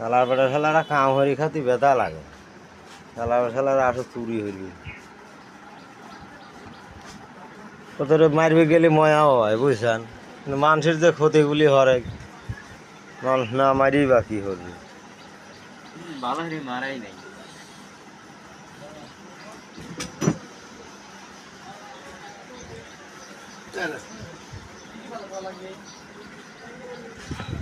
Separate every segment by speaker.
Speaker 1: শালার বেটা শালারা কাম হরি খাতি বেদা লাগে। শালার শালারা আসো চুরি হইবি তোদের মারবে গেলে ময়াও হয় বুঝছেন? কিন্তু মানুষের যে ক্ষতিগুলি হরে মানুষ না মারি বা কি
Speaker 2: করে মারাই নাই। পঞ্চাশ হাজার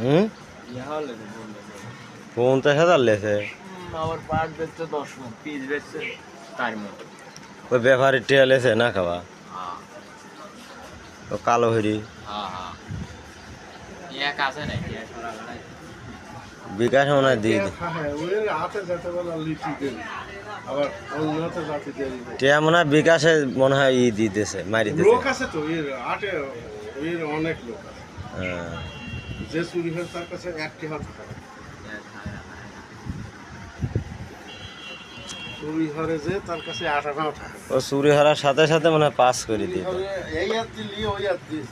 Speaker 1: হুম? পঞ্চাশ হাজার লেছে
Speaker 2: আবার পাট বেচছে দশ মন পিস বেচছে চার মন।
Speaker 1: ওই ব্যাপারে টিয়া লেছে না খাবা
Speaker 2: হ্যাঁ।
Speaker 1: কালো হরি
Speaker 2: হ্যাঁ হ্যাঁ।
Speaker 1: বিকাশ মনে হয় দিয়ে
Speaker 3: হ্যাঁ
Speaker 1: টিয়া মনে হয় বিকাশে মনে হয় ই দিতেছে মারি দিতেছে
Speaker 3: লোক আছে তো অনেক লোক আছে। যে চুরি হয় তার কাছে একটি হাত থাকে
Speaker 2: এক হাজার
Speaker 3: চুরি হরে যে তার কাছে আট থাকে
Speaker 1: ও চুরি হওয়ার সাথে সাথে মনে হয় পাস করে
Speaker 3: দিয়ে এই হাত দিলি ওই হাত দিস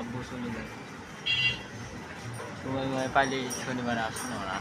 Speaker 2: আব্বু শুনে যায় সময় পাইলে শনিবার আসুন ওরা।